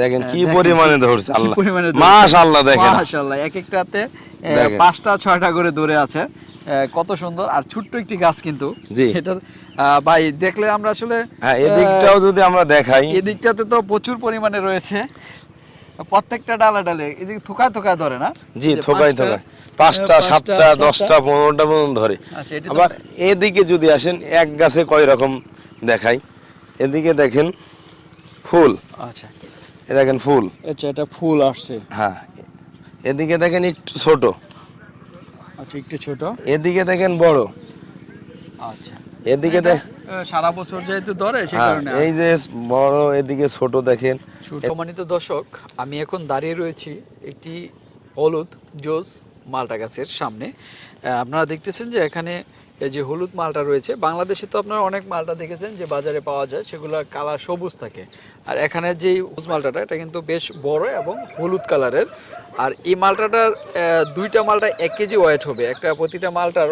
দেখেন কি দেখেন পরিমাণে ধরছে আল্লাহ। মাশাআল্লাহ দেখেন। মাশাআল্লাহ এক একটাতে পাঁচটা ছয়টা করে ধরে আছে। কত সুন্দর আর ছোট্ট একটি গাছ কিন্তু। জি। এটার ভাই দেখলে আমরা আসলে হ্যাঁ এদিকটাও যদি আমরা দেখাই। এদিকটাতে তো প্রচুর পরিমাণে রয়েছে। প্রত্যেকটা ডালে ডালে এদিকে থোকায় থোকায় ধরে না? জি যে থোকাই পাঁচটা, সাতটা দশটা পনেরোটা পর্যন্ত ধরে। আচ্ছা আবার এদিকে যদি আসেন এক গাছে কয় রকম দেখাই। এদিকে দেখেন ফুল। আচ্ছা। এ দেখেন ফুল। আচ্ছা এটা ফুল আসছে। হ্যাঁ এদিকে দেখেন একটু ছোট। আচ্ছা একটু ছোট। এদিকে দেখেন বড়। আচ্ছা। এদিকে সারা বছর যেহেতু ধরে সেই হ্যাঁ কারণে এই যে বড় এদিকে ছোট দেখেন। সম্মানিত দর্শক আমি এখন দাঁড়িয়ে রয়েছি একটি হলুদ জোস মালটা গাছের সামনে। আপনারা দেখতেছেন যে এখানে এই যে হলুদ মালটা রয়েছে, বাংলাদেশে তো আপনারা অনেক মালটা দেখেছেন যে বাজারে পাওয়া যায় সেগুলো কালার সবুজ থাকে। আর এখানে যে সবুজ মালটাটা, এটা কিন্তু বেশ বড় এবং হলুদ কালারের। আর এই মালটাটার দুইটা মালটা এক কেজি ওয়েট হবে। একটা প্রতিটা মালটার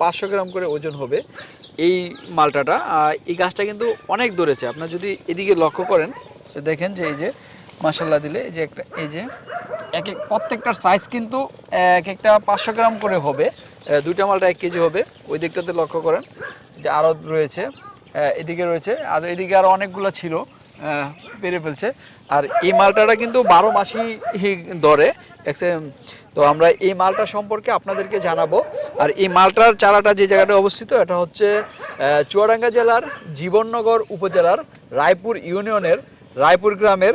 পাঁচশো গ্রাম করে ওজন হবে এই মালটাটা। এই গাছটা কিন্তু অনেক ধরেছে আপনার যদি এদিকে লক্ষ্য করেন, দেখেন যে এই যে মাসাল্লাহ দিলে এই যে একটা, এই যে, এক এক প্রত্যেকটার সাইজ কিন্তু এক একটা পাঁচশো গ্রাম করে হবে। দুইটা মালটা এক কেজি হবে। ওই দিকটাতে লক্ষ্য করেন যে আরও রয়েছে এদিকে রয়েছে, আর এদিকে আরও অনেকগুলো ছিল পেরে ফেলছে। আর এই মালটাটা কিন্তু বারো মাসই এক্সে- তো আমরা এই মালটা সম্পর্কে আপনাদেরকে জানাব। আর এই মালটার চারাটা যে জায়গাটা অবস্থিত, এটা হচ্ছে চুয়াডাঙ্গা জেলার জীবননগর উপজেলার রায়পুর ইউনিয়নের, রায়পুর গ্রামের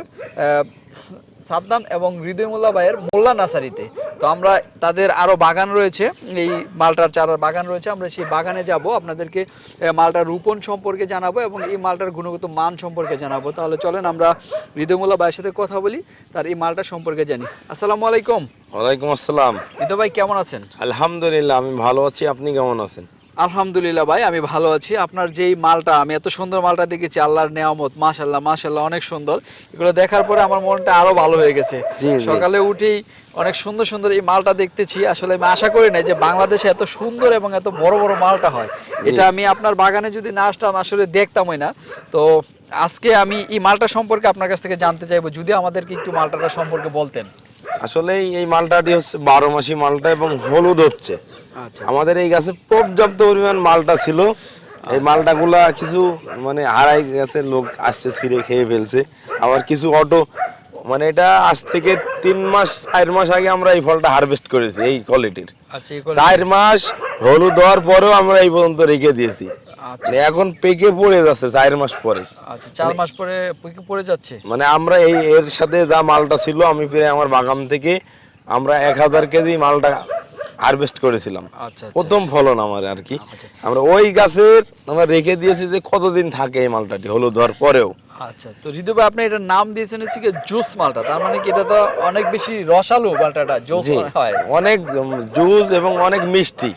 সাদ্দাম এবং হৃদয়মুল্লা ভাইয়ের মোল্লা নার্সারিতে। তো আমরা তাদের আরও বাগান রয়েছে এই মালটার চারার বাগান রয়েছে আমরা সেই বাগানে যাব আপনাদেরকে মালটার রোপণ সম্পর্কে জানাব এবং এই মালটার গুণগত মান সম্পর্কে জানাব। তাহলে চলেন আমরা হৃদয়মুল্লা ভাইয়ের সাথে কথা বলি তার এই মালটা সম্পর্কে জানি। আসসালামু আলাইকুম। ওয়ালাইকুম আসসালাম। হৃদয় ভাই কেমন আছেন? আলহামদুলিল্লাহ আমি ভালো আছি আপনি কেমন আছেন? আলহামদুলিল্লাহ ভাই আমি ভালো আছি। আপনার যেই মালটা আমি এত সুন্দর মালটা দেখেছি আল্লাহর নেয়ামত মাশাল্লাহ মাশাল্লাহ অনেক সুন্দর। এগুলো দেখার পরে আমার মনটা আরও ভালো হয়ে গেছে। সকালে উঠেই অনেক সুন্দর সুন্দর এই মালটা দেখতেছি। আসলে আমি আশা করি নাই যে বাংলাদেশে এত সুন্দর এবং এত বড় বড় মালটা হয়। এটা আমি আপনার বাগানে যদি না আসতাম আসলে দেখতামই না। তো আজকে আমি এই মালটা সম্পর্কে আপনার কাছ থেকে জানতে চাইব যদি আমাদেরকে একটু মালটাটা সম্পর্কে বলতেন। আসলে এই মালটাটি হচ্ছে বারো মাসি মালটা এবং হলুদ হচ্ছে। আমাদের এই গাছে পর্যাপ্ত পরিমাণ মালটা ছিল। এই মালটাগুলা কিছু মানে হারাই গেছে লোক আসছে ছিঁড়ে খেয়ে ফেলছে। আবার কিছু অটো মানে এটা আজ থেকে তিন মাস চার মাস আগে আমরা এই ফলটা হারভেস্ট করেছি এই কোয়ালিটির আচ্ছা চার মাস হলুদ হওয়ার পরেও আমরা এই পর্যন্ত রেখে দিয়েছি। আচ্ছা। মানে এখন পেকে পড়ে যাচ্ছে চার মাস পরে। আচ্ছা চার মাস পরে পরে- পরে যাচ্ছে? মানে আমরা এই এর সাথে যা মালটা ছিল আমি প্রায় আমার বাগান থেকে আমরা এক হাজার কেজি মালটা হারভেস্ট করেছিলাম। আচ্ছা আচ্ছা। প্রথম ফলন আমার আর কি। আচ্ছা। আমরা ওই গাছের আমরা রেখে দিয়েছি যে কতদিন থাকে এই মালটাটি হলুদ হওয়ার পরেও। আচ্ছা তো হৃদয় ভাই আপনি এটার নাম দিয়েছেন হচ্ছে কি জুস মালটা তার মানে কি এটা তো অনেক বেশি রসালো মালটাটা জুস হয়। অনেক জুস এবং অনেক মিষ্টি।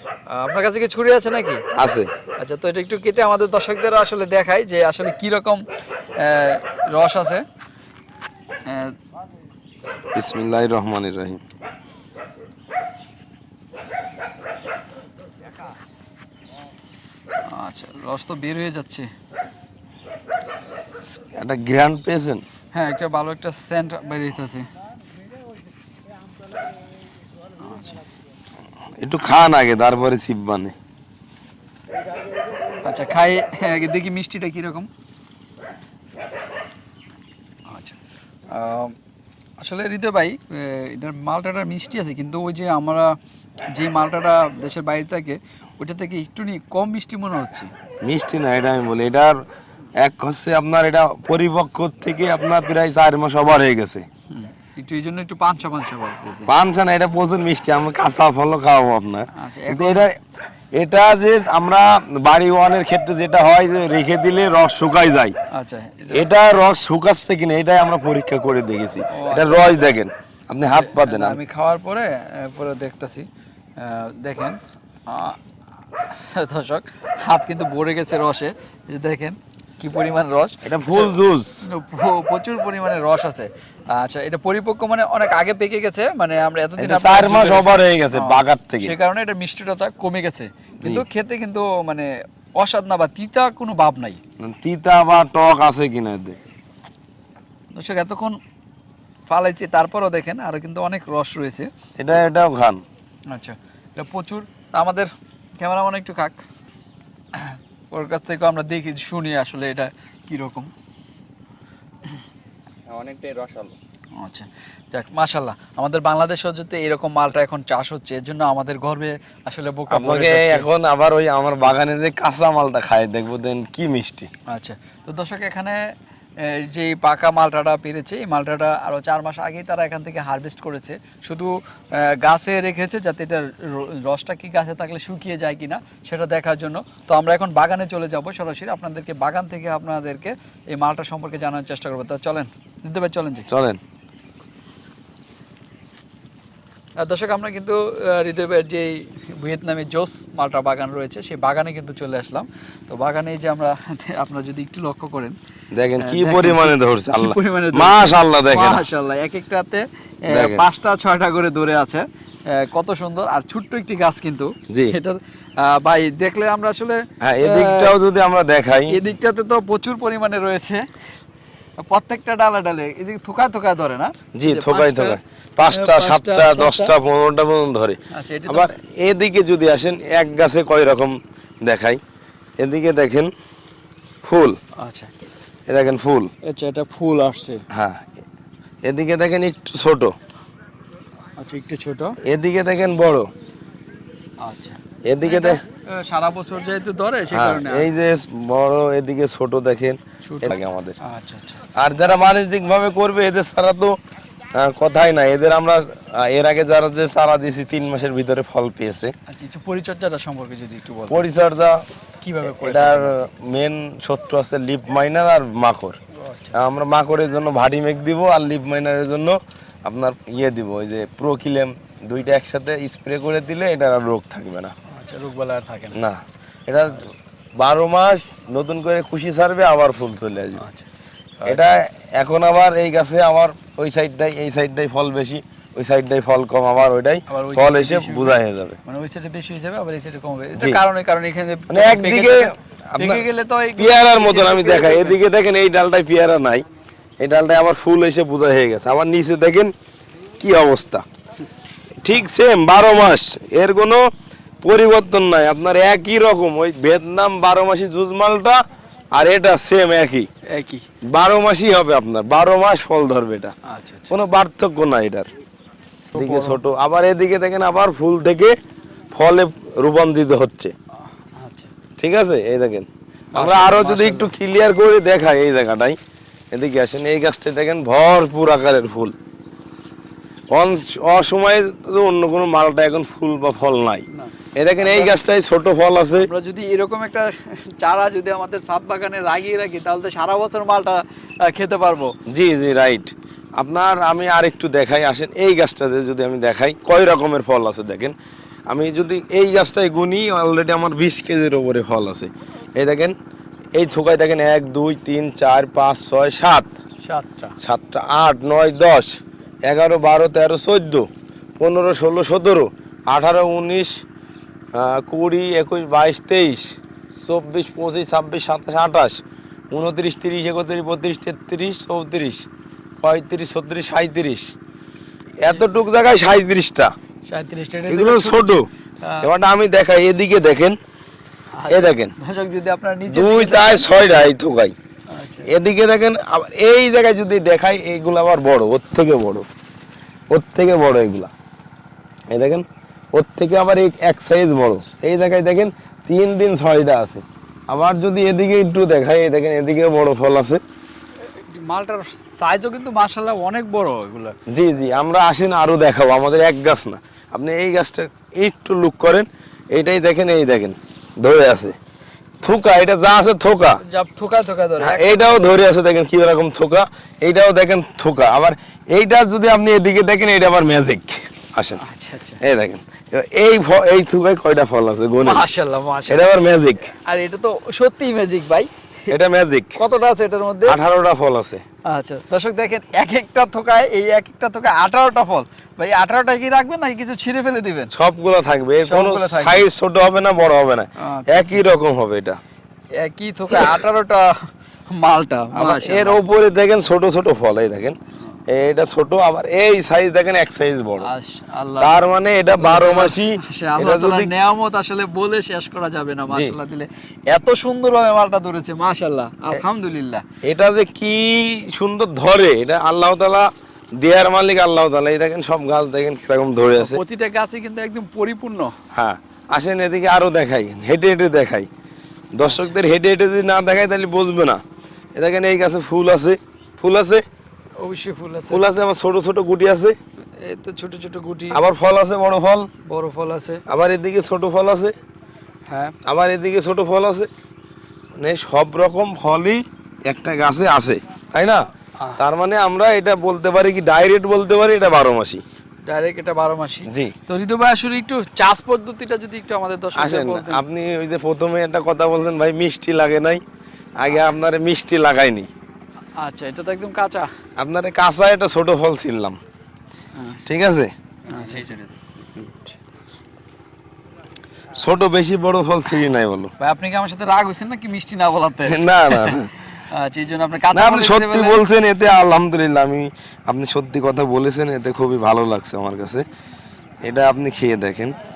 আপনার কাছে কি ছুরি আছে নাকি? আছে। আচ্ছা তো এটা একটু কেটে আমাদের দর্শকদের আসলে দেখাই যে আসলে কি রকম রস আছে। আহ, বিসমিল্লাহ রহমানির রহিম। আচ্ছা রস তো বের হয়ে যাচ্ছে। একটা গ্র্যান্ড পেয়েছেন? হ্যাঁ একটা ভালো একটা সেন্ট বেরিয়েছে একটু খান আগে তারপরে ছিপ বানে। আচ্ছা খাই আগে দেখি মিষ্টিটা কীরকম। আচ্ছা আসলে হৃদয় ভাই এটার মালটাটা মিষ্টি আছে কিন্তু ওই যে আমরা যে মালটাটা দেশের বাইরে থাকে ওইটা থেকে একটু কম মিষ্টি মনে হচ্ছে। মিষ্টি না এটা আমি বলি এটার এক হচ্ছে আপনার এটা পরিপক্ক থেকে আপনার প্রায় চার মাস ওভার হয়ে গেছে। একটু এই জন্য একটু পাঁচশো পাঁচশো পানছে না এটা প্রচুর মিষ্টি আমরা কাঁচা ফলও খাওয়াবো আপনার। আচ্ছা, এটা এটা যে আমরা বাড়ি ওয়ানের ক্ষেত্রে যেটা হয় যে রেখে দিলে রস শুকাই যায়। আচ্ছা এটা রস শুকাচ্ছে কিনা এটাই আমরা পরীক্ষা করে দেখেছি। এটা আচ্ছা। রস দেখেন আপনি হাত পা দেন আমি খাওয়ার পরে পরে দেখতেছি। দেখেন দর্শক হাত কিন্তু ভরে গেছে রসে। যে দেখেন কি পরিমাণ রস। এটা ফুল জুস। প্রচুর পরিমাণে রস আছে। আচ্ছা এটা পরিপক্ক মানে অনেক আগে পেকে গেছে মানে আমরা এতদিন চার মাস ওভার হয়ে গেছে হ্যাঁ, বাগার থেকে। সে কারণে এটা মিষ্টিটা কমে গেছে। কিন্তু খেতে কিন্তু মানে অস্বাদ না বা তিতা কোনো ভাব নাই। তিতা বা টক আছে কিনা দর্শক এতক্ষণ ফালাইছি তারপরও দেখেন আরও কিন্তু অনেক রস রয়েছে। এটা এটাও খান। আচ্ছা এটা প্রচুর। আমাদের ক্যামেরাম্যান একটু খাক ওর কাছ থেকে আমরা দেখি শুনি আসলে এটা কীরকম। অনেকটাই রসালো। আচ্ছা যাক মাশাল্লাহ আমাদের যাতে এরকম মালটা এখন চাষ হচ্ছে এর জন্য আমাদের গর্বে আসলে বোকা এখন আবার ওই আমার বাগানে যে কাঁচা মালটা খায় দেখব দেন কি মিষ্টি। আচ্ছা তো দর্শক এখানে যে পাকা মালটাটা পেরেছে, এই মালটাটা আরও চার মাস আগেই তারা এখান থেকে হারভেস্ট করেছে। শুধু গাছে রেখেছে যাতে এটা রসটা কি গাছে থাকলে শুকিয়ে যায় কি না সেটা দেখার জন্য। তো আমরা এখন বাগানে চলে যাব সরাসরি। আপনাদেরকে বাগান থেকে আপনাদেরকে এই মালটা সম্পর্কে জানার চেষ্টা করব। তা চলেন দিতে চলেন যে চলেন আর দর্শক আমরা কিন্তু হৃদয়ের যে ভিয়েতনামে জোস মালটা বাগান রয়েছে সেই বাগানে কিন্তু চলে আসলাম। তো বাগানে যে আমরা আপনারা যদি একটু লক্ষ্য করেন দেখেন কি। পরিমাণে ধরছে আল্লাহ। মাশাআল্লাহ দেখেন। মাশাআল্লাহ এক একটাতে পাঁচটা ছয়টা করে ধরে আছে। কত সুন্দর আর ছোট্ট একটি গাছ কিন্তু। জি। এটা ভাই দেখলে আমরা আসলে হ্যাঁ এদিকটাও যদি আমরা দেখাই। এদিকটাতে তো প্রচুর পরিমাণে রয়েছে। প্রত্যেকটা ডালে ডালে এদিকে থোকা থোকা ধরে না? জি এই যে থোকাই পাঁচটা, সাতটা দশটা পনেরোটা পর্যন্ত ধরে। আচ্ছা আবার এদিকে যদি আসেন এক গাছে কয় রকম দেখাই। এদিকে দেখেন ফুল। আচ্ছা। এ দেখেন ফুল। আচ্ছা এটা ফুল আসছে। হ্যাঁ। এদিকে দেখেন একটু ছোট। আচ্ছা একটু ছোট। এদিকে দেখেন বড়। আচ্ছা। এদিকে দেখ সারা বছর যেহেতু ধরে সেই হ্যাঁ কারণে এই যে বড় এদিকে ছোট দেখেন। ছোট। লাগে আমাদের। আচ্ছা আচ্ছা। আর যারা বাণিজ্যিক ভাবে করবে এদের ছাড়া তো কথাই না এদের আমরা এর আগে যারা যে চারা দিয়েছি তিন মাসের ভিতরে ফল পেয়েছে। আচ্ছা পরিচর্যাটা সম্পর্কে যদি একটু বল পরিচর্যা কীভাবে এটার মেন শত্রু আছে লিপ মাইনার আর মাকড়। আচ্ছা। আমরা মাকড়ের জন্য ভারী মেঘ দিব আর লিপ মাইনারের জন্য আপনার ইয়ে দিব ওই যে প্রোকিলেম। দুইটা একসাথে স্প্রে করে দিলে এটার আর রোগ থাকবে না। আচ্ছা রোগবালা আর থাকে না। না। এটা বারো মাস নতুন করে খুশি ছাড়বে আবার ফুল চলে আসবে। আচ্ছা। এটা এখন আবার এই গাছে আমার ওই সাইডটাই এই সাইডটাই ফল বেশি ওই সাইডটাই ফল কম আবার ওইটাই ফল এসে বোঝা হয়ে যাবে। মানে ওই সাইডে বেশি হয়ে যাবে আবার এই সাইডে কমবে এটা কারণে কারণ এখানে মানে একদিকে পেকে গেলে তো পেয়ারার মতন আমি দেখাই। এদিকে দেখেন এই ডালটায় পেয়ারা নাই। এই ডালটায় আবার ফুল এসে বোঝা হয়ে গেছে। আবার নিচে দেখেন কি অবস্থা। ঠিক সেম বারো মাস। এর কোনো পরিবর্তন নাই। আপনার একই রকম। ওই ভিয়েতনাম বারো মাসি জুজ মালটা আর এটা সেম একই। একই। বারো মাসই হবে আপনার বারো মাস ফল ধরবে এটা। আচ্ছা আচ্ছা। কোনো পার্থক্য নাই এটার। এদিকে। ছোট আবার এদিকে দেখেন আবার ফুল থেকে ফলে রূপান্তরিত হচ্ছে। আচ্ছা। ঠিক আছে? এই দেখেন। আমরা আরও যদি একটু ক্লিয়ার করে দেখাই এই জায়গাটাই। এদিকে আসেন এই গাছটা দেখেন ভরপুর আকারের ফুল। অসময়ে অন্য কোনো মালটা এখন ফুল বা ফল নাই। এই দেখেন এই গাছটায় ছোট ফল আছে। আমরা যদি এরকম একটা চারা যদি আমাদের ছাদ বাগানে লাগিয়ে রাখি তাহলে তো সারা বছর মালটা খেতে পারব। জি জি রাইট আপনার আমি আর একটু দেখাই আসেন এই গাছটাতে যদি আমি দেখাই কয় রকমের ফল আছে দেখেন। আমি যদি এই গাছটায় গুনি অলরেডি আমার বিশ কেজির ওপরে ফল আছে। এই দেখেন এই থোকায় দেখেন এক দুই তিন চার পাঁচ ছয় সাত। সাতটা। সাতটা আট নয় দশ এগারো বারো তেরো চোদ্দ পনেরো ষোলো সতেরো আঠারো উনিশ কুড়ি একুশ বাইশ তেইশ চব্বিশ পঁচিশ ছাব্বিশ সাতাশ আঠাশ উনত্রিশ তিরিশ একত্রিশ বত্রিশ তেত্রিশ চৌত্রিশ পঁয়ত্রিশ ছত্রিশ সাঁত্রিশ এতটুক জায়গায় সাঁত্রিশটা এগুলো ছোট। হ্যাঁ। এবারটা আমি দেখাই এদিকে দেখেন। এ দেখেন। যদি আপনার দুই চার ছয়টা এই থোকাই আচ্ছা। এদিকে দেখেন এই জায়গায় যদি দেখাই এইগুলো আবার বড় ওর থেকে বড়। ওর থেকে বড় এগুলা। এই দেখেন ওর থেকে আবার এই এক সাইজ বড়। এই জায়গায় দেখেন তিন দিন ছয়টা আছে। আবার যদি এদিকে একটু দেখাই এই দেখেন এদিকে বড় ফল আছে। মালটার সাইজও কিন্তু মাশাআল্লাহ অনেক বড় এগুলো। জি জি আমরা আসেন আরও দেখাবো। আমাদের এক গাছ না। আপনি এই গাছটা একটু লুক করেন। এইটাই দেখেন এই দেখেন ধরে আছে। থোকা এটা যা আছে থোকা। থোকা থোকা ধরে। হ্যাঁ, এইটাও ধরে আছে দেখেন কি রকম থোকা। এইটাও দেখেন থোকা। আবার এইটা যদি আপনি এদিকে দেখেন এটা আবার ম্যাজিক আসেন। আচ্ছা আচ্ছা। এই দেখেন এই এই থুকায় কয়টা ফল আছে গুনে মাশাআল্লাহ মাশাআল্লাহ। এটা আবার ম্যাজিক আর এটা তো সত্যি ম্যাজিক ভাই। এটা ম্যাজিক কতটা আছে এটার মধ্যে? আঠারোটা ফল আছে। আচ্ছা দর্শক দেখেন এক একটা থোকায় এই এক একটা থোকায় আঠারোটা ফল। ভাই আঠারোটা কি রাখবেন নাকি কিছু ছিঁড়ে ফেলে দিবেন? সবগুলো থাকবে কোনো। সাইজ ছোট হবে না বড় হবে না। আচ্ছা, একই রকম হবে এটা। একই থোকায় আঠারোটা মালটা এর। উপরে দেখেন ছোট ছোট ফল এই দেখেন। এটা ছোট আবার এই সাইজ দেখেন এক সাইজ বড়। তার মানে এটা বারো মাসি। সে এটা যদি নেয়ামত আসলে বলে শেষ করা যাবে না মাশাআল্লাহ দিলে। এত সুন্দরভাবে মালটা ধরেছে মাশাআল্লাহ আলহামদুলিল্লাহ। এটা যে কি সুন্দর ধরে এটা আল্লাহ তালা দেয়ার মালিক আল্লাহ তালা এই দেখেন সব গাছ দেখেন কীরকম ধরে আছে। প্রতিটা গাছে কিন্তু একদম পরিপূর্ণ। হ্যাঁ আসেন এদিকে আরও দেখাই হেঁটে হেঁটে দেখাই। দর্শকদের হেঁটে হেঁটে যদি না দেখাই তাহলে বুঝবে না। এ দেখেন এই গাছে ফুল আছে ফুল আছে। অবশ্যই ফুল আছে। ফুল আছে আবার ছোট ছোট গুটি আছে। এই তো ছোট ছোট গুটি। আবার ফল আছে বড় ফল। বড় ফল আছে। আবার এদিকে ছোট ফল আছে। হ্যাঁ। আবার এদিকে ছোট ফল আছে। মানে সব রকম ফলই একটা গাছে আছে তাই না? তার মানে আমরা এটা বলতে পারি কি ডাইরেক্ট বলতে পারি এটা বারো মাসি। ডাইরেক্ট এটা বারো মাসি। জি। তো ঋতু ভাই আসলে একটু চাষ পদ্ধতিটা যদি একটু আমাদের বলতেন। আপনি ওই যে প্রথমে একটা কথা বলছেন ভাই মিষ্টি লাগে নাই। আগে আপনারে মিষ্টি লাগাইনি। আচ্ছা এটা তো একদম কাঁচা। আপনারে কাঁচা এটা ছোট ফল ছিললাম হ্যাঁ, ঠিক আছে? আচ্ছা ছোট বেশি বড় ফল ছিঁড়ি নাই বলো। ভাই আপনি কি আমার সাথে রাগ হয়েছেন নাকি মিষ্টি না বলাতে? না না। আচ্ছা এই জন্য আপনি কাঁচা আপনি সত্যি বলছেন এতে আলহামদুলিল্লাহ আমি আপনি সত্যি কথা বলেছেন এতে খুবই ভালো লাগছে আমার কাছে। এটা আপনি খেয়ে দেখেন। আচ্ছা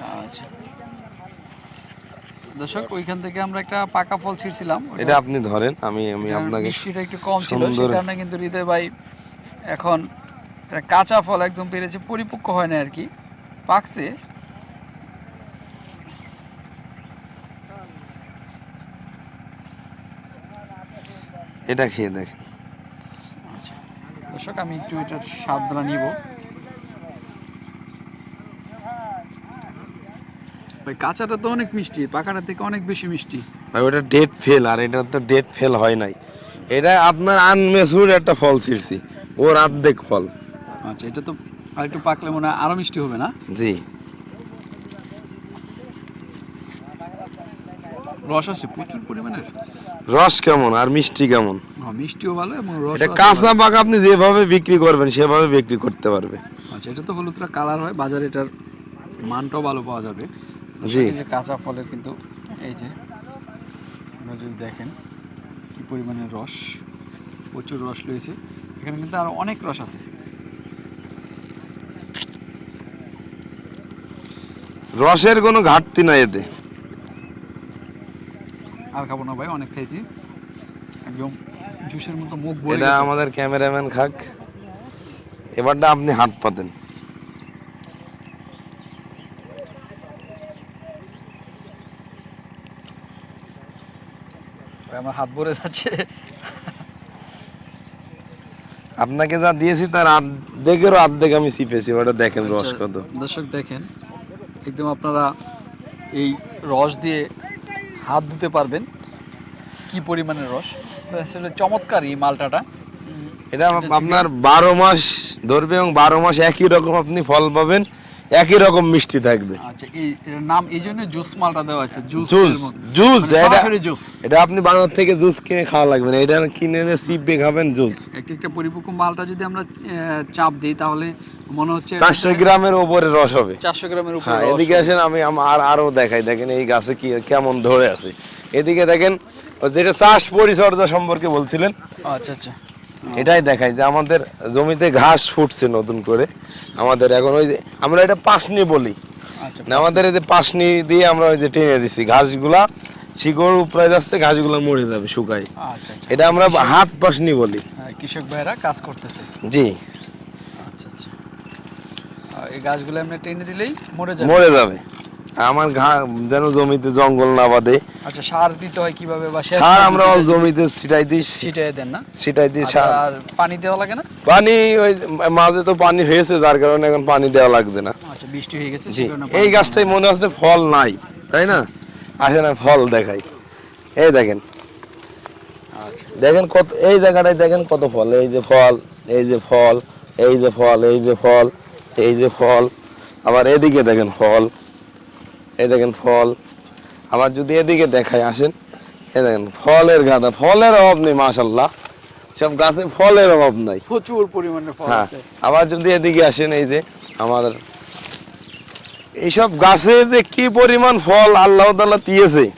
দর্শক ওইখান থেকে আমরা একটা পাকা ফল ছিঁড়ছিলাম। এটা আপনি ধরেন আমি আমি আপনাকে মিষ্টিটা একটু কম ছিল সে কারণে কিন্তু হৃদয় ভাই এখন কাঁচা ফল একদম পেরেছে পরিপক্ক হয় না আর কি পাকছে। এটা খেয়ে দেখেন। দর্শক আমি একটু এটার স্বাদটা নিব। ভাই কাঁচাটা তো অনেক মিষ্টি পাকাটা থেকে অনেক বেশি মিষ্টি। ভাই ওটা ডেট ফেল আর এটা তো ডেট ফেল হয় নাই। এটা আপনার আনমেচুর একটা ফল ছিঁড়ছি ওর অর্ধেক ফল। আচ্ছা এটা তো আর একটু পাকলে মনে হয় আরও মিষ্টি হবে না? জি। রস আছে প্রচুর পরিমাণের। রস কেমন আর মিষ্টি কেমন? মিষ্টিও ভালো এবং রস এটা কাঁচা পাকা আপনি যেভাবে বিক্রি করবেন সেভাবে বিক্রি করতে পারবে। আচ্ছা এটা তো হলুদটা কালার হয় বাজারে এটার মানটাও ভালো পাওয়া যাবে। জি। এই যে কাঁচা ফলের কিন্তু এই যে আপনারা যদি দেখেন কি পরিমাণের রস প্রচুর রস রয়েছে। এখানে কিন্তু আরও অনেক রস আছে। রসের কোনো ঘাটতি নাই এতে। আর খাব না ভাই অনেক খেয়েছি একদম জুসের মতো মুখ ভরে এটা আমাদের ক্যামেরাম্যান খাক। এবারটা আপনি হাত পাতেন। আমার হাত ভরে যাচ্ছে। আপনাকে যা দিয়েছি তার অর্ধেকেরও অর্ধেক আমি চিপেছি ওটা দেখেন রস আচ্ছা, কত। দর্শক দেখেন একদম আপনারা এই রস দিয়ে হাত ধুতে পারবেন। কি পরিমাণের রস? আসলে চমৎকার এই মালটাটা। এটা আপনার বারো মাস ধরবে এবং বারো মাস একই রকম আপনি ফল পাবেন। একই রকম মিষ্টি থাকবে। আচ্ছা এই নাম এই জন্য জুস মালটা দেওয়া আছে জুস জুস জুস এটা জুস। এটা আপনি থেকে জুস কিনে খাওয়া লাগবে না এটা কিনে এনে চিপে খাবেন জুস। একটা একটা পরিপক্ক মালটা যদি আমরা চাপ দিই তাহলে মনে হচ্ছে চারশো গ্রামের ওপরে রস হবে। চারশো গ্রামের উপরে হ্যাঁ এদিকে আসেন আমি আর আরও দেখাই দেখেন এই গাছে কি কেমন ধরে আছে। এদিকে দেখেন যেটা চাষ পরিচর্যা সম্পর্কে বলছিলেন। আচ্ছা আচ্ছা। এটাই দেখাই যে আমাদের জমিতে ঘাস ফুটছে নতুন করে। আমাদের এখন ওই যে আমরা এটা পাশনি বলি। আচ্ছা আমাদের এই যে পাশনি দিয়ে আমরা ওই যে টেনে দিছি। ঘাসগুলা শিকড় উপরে যাচ্ছে ঘাসগুলা মরে যাবে শুকায়। আচ্ছা আচ্ছা। এটা আমরা হাত পাশনি বলি। হ্যাঁ, কৃষক ভাইরা কাজ করতেছে। জি। আচ্ছা আচ্ছা। এই গাছগুলো এমনি টেনে দিলেই মরে যাবে। মরে যাবে। আমার ঘা যেন জমিতে জঙ্গল না বাঁধে। আচ্ছা সার দিতে হয় কীভাবে বা সার আমরা জমিতে ছিটাই দিই ছিটিয়ে দেন না? ছিটাই দিই আচ্ছা, সার। আর পানি দেওয়া লাগে না? পানি ওই মাঝে তো পানি হয়েছে যার কারণে এখন পানি দেওয়া লাগছে না। আচ্ছা বৃষ্টি হয়ে গেছে এই গাছটাই মনে হচ্ছে ফল নাই তাই না? আসে না ফল দেখাই। এই দেখেন। আচ্ছা। দেখেন কত এই জায়গাটায় দেখেন কত ফল। এই যে ফল এই যে ফল এই যে ফল এই যে ফল এই যে ফল। আবার এদিকে দেখেন ফল। এই দেখেন ফল। আবার যদি এদিকে দেখাই আসেন। এই দেখেন ফলের গাদা ফলের অভাব নেই মাশাল্লাহ সব গাছে ফলের অভাব নাই। প্রচুর পরিমাণে ফল হ্যাঁ আছে। আবার যদি এদিকে আসেন এই যে আমাদের এইসব গাছে যে কি পরিমাণ ফল আল্লাহ তাআলা দিয়েছে।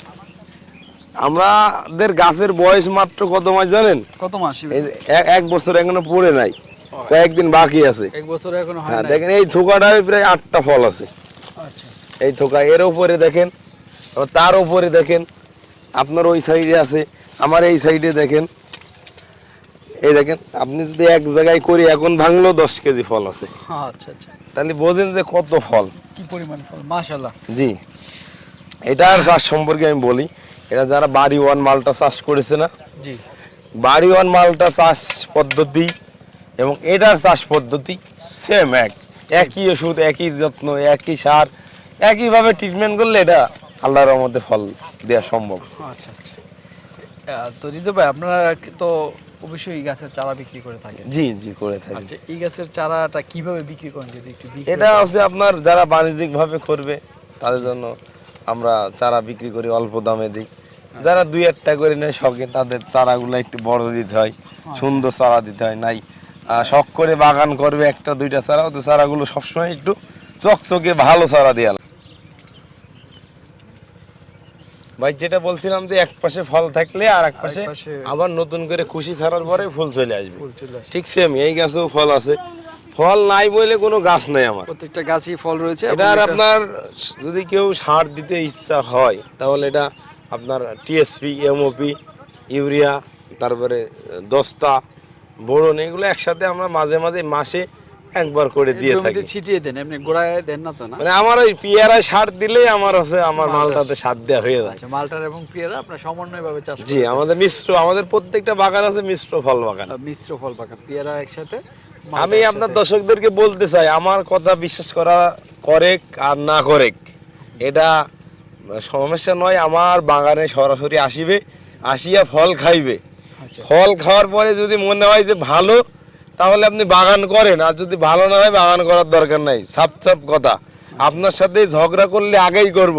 আমাদের গাছের বয়স মাত্র কত মাস জানেন? কত মাস? এই যে এক- বছর এখনও পড়ে নাই। কয়েকদিন বাকি আছে। এক বছর এখনও হ্যাঁ দেখেন এই থোকাটায় প্রায় আটটা ফল আছে। এই থোকা এর উপরে দেখেন তার উপরে দেখেন আপনার ওই সাইডে আছে আমার এই সাইডে দেখেন। এই দেখেন আপনি যদি এক জায়গায় করি এখন ভাঙলেও দশ কেজি ফল আছে। আচ্ছা আচ্ছা। তাহলে বোঝেন যে কত ফল। কি পরিমাণ ফল? মাশাআল্লাহ। জি। এটার চাষ সম্পর্কে আমি বলি এটা যারা বাড়ি ওয়ান মালটা চাষ করেছে না জি। বাড়ি ওয়ান মালটা চাষ পদ্ধতি এবং এটার চাষ পদ্ধতি সেম এক। একই ওষুধ একই যত্ন একই সার একইভাবে ট্রিটমেন্ট করলে এটা আল্লাহর মধ্যে ফল দেওয়া সম্ভব। আচ্ছা আচ্ছা। তো রিজু ভাই আপনারা তো অবশ্যই এই গাছের চারা বিক্রি করে থাকেন। জি জি করে থাকি। আচ্ছা এই গাছের চারাটা কীভাবে বিক্রি করেন যদি একটু বিক্রি এটা হচ্ছে আপনার যারা বাণিজ্যিক ভাবে করবে তাদের জন্য আমরা চারা বিক্রি করি অল্প দামে দিই। যারা দুই একটা করে নেয় শখে তাদের চারাগুলো একটু বড় দিতে হয় সুন্দর চারা দিতে হয় নাই। শখ করে বাগান করবে একটা দুইটা চারা ওদের চারাগুলো সবসময় একটু চকচকে ভালো চারা দেওয়া লাগে। ভাই যেটা বলছিলাম যে এক পাশে ফল থাকলে আর এক পাশে আবার নতুন করে খুশি ছাড়ার পরে ফুল চলে আসবে। ঠিক সেম এই গাছেও ফল আছে। ফল নাই বলে কোনো গাছ নাই আমার। প্রত্যেকটা গাছই ফল রয়েছে। এটা আর আপনার যদি কেউ সার দিতে ইচ্ছা হয় তাহলে এটা আপনার টিএসপি এমওপি ইউরিয়া তারপরে দস্তা বোরন এগুলো একসাথে আমরা মাঝে মাঝে মাসে একবার করে দিয়ে থাকি। ছিটিয়ে দেন এমনি গোড়ায় দেন না তো না? মানে আমার ওই পিয়ারায় সার দিলেই আমার হচ্ছে আমার মালটাতে সার দেওয়া হয়ে যায়। আচ্ছা মালটার এবং পেয়ারা আপনার সমন্বয় ভাবে চাষ জি আমাদের মিশ্র আমাদের প্রত্যেকটা বাগান আছে মিশ্র ফল বাগান। মিশ্র ফল বাগান পেয়ারা একসাথে আমি আপনার দর্শকদেরকে বলতে চাই আমার কথা বিশ্বাস করা করেক আর না করেক এটা সমস্যা নয় আমার বাগানে সরাসরি আসিবে আসিয়া ফল খাইবে। আচ্ছা। ফল খাওয়ার পরে যদি মনে হয় যে ভালো তাহলে আপনি বাগান করেন, আর যদি ভালো না হয় বাগান করার দরকার নাই। সাপ সাপ কথা। আপনার সাথে ঝগড়া করলে আগেই করব।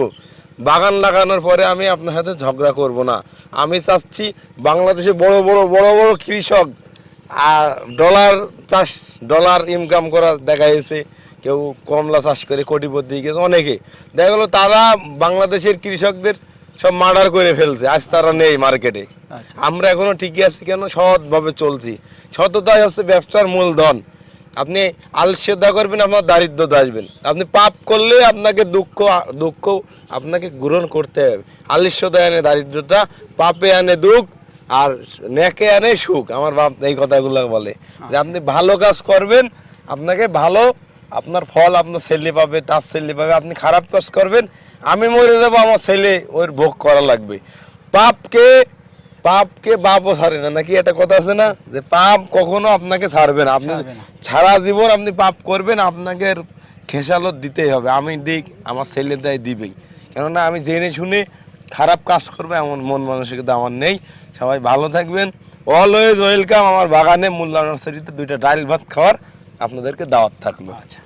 বাগান লাগানোর পরে আমি আপনার সাথে ঝগড়া করব না। আমি চাচ্ছি বাংলাদেশে বড় বড় বড় বড় কৃষক ডলার চাষ, ডলার ইনকাম করা দেখা গেছে কেউ কমলা চাষ করে কোটিপতি গেছে, অনেকে। দেখা গেলো তারা বাংলাদেশের কৃষকদের সব মার্ডার করে ফেলছে আজ তারা নেই মার্কেটে। আচ্ছা। আমরা এখনও ঠিকই আছি কেন? সৎভাবে চলছি। সততাই হচ্ছে ব্যবসার মূলধন। আপনি আলস্যতা করবেন আপনার দারিদ্রতা আসবেন আপনি পাপ করলে আপনাকে দুঃখ দুঃখ আপনাকে গ্রহণ করতে হবে। আলস্যতা আনে দারিদ্রতা পাপে আনে দুঃখ আর নেকে আনে সুখ। আমার বাপ এই কথাগুলো বলে। যে আপনি ভালো কাজ করবেন আপনাকে ভালো আপনার ফল আপনার ছেলে পাবে তার ছেলে পাবে আপনি খারাপ কাজ করবেন আমি মরে যাব আমার ছেলে ওর ভোগ করা লাগবে। পাপকে পাপকে বাপও ছাড়ে না। নাকি একটা কথা আছে না? যে পাপ কখনো আপনাকে ছাড়বে না। আপনি। সারা জীবন আপনি পাপ করবেন আপনাকে খেসালত দিতেই হবে। আমি দিক আমার ছেলে দেয় দিবেই। কেননা আমি জেনে শুনে খারাপ কাজ করবে এমন মন মানসিকতা আমার নেই। সবাই ভালো থাকবেন। অলওয়েজ ওয়েলকাম আমার বাগানে মোল্লা নার্সারিতে দুইটা ডাল ভাত খাওয়ার আপনাদেরকে দাওয়াত থাকল। আচ্ছা।